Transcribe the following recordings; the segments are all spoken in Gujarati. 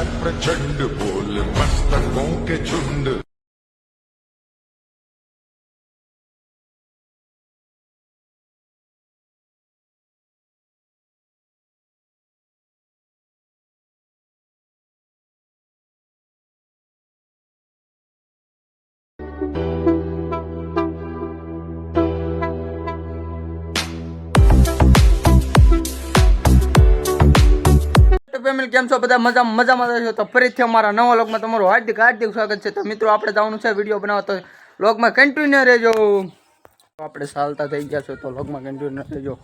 है प्रचंड बोल मस्तकों के झुंड ફેમિલી કેમ છો? બધા મજા મજામાં છો? તો ફરીથી અમારા નવા લોકમાં તમારું હાર્દિક હાર્દિક સ્વાગત છે. તો મિત્રો, આપણે જવાનું છે વીડિયો બનાવવા. તો લોકમાં કન્ટિન્યુ રહેજો. આપણે ચાલતા થઈ ગયા છો. તો લોકમાં કન્ટિન્યુ રહેજો.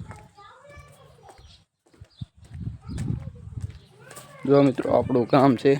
જો મિત્રો, આપણું કામ છે.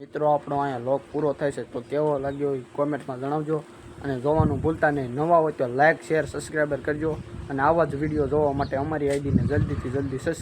મિત્રો, આપણો અહીંયા લોક પૂરો છે, તો કેવો લાગ્યો એ કોમેન્ટમાં જણાવજો. અને જોવાનું ભૂલતા નહીં. નવા હોય તો લાઇક શેર સબસ્ક્રાઈબર કરજો. અને આવા જ વીડિયો જોવા માટે અમારી આઈડીને જલ્દીથી જલ્દી સબસ્ક્રાઈબ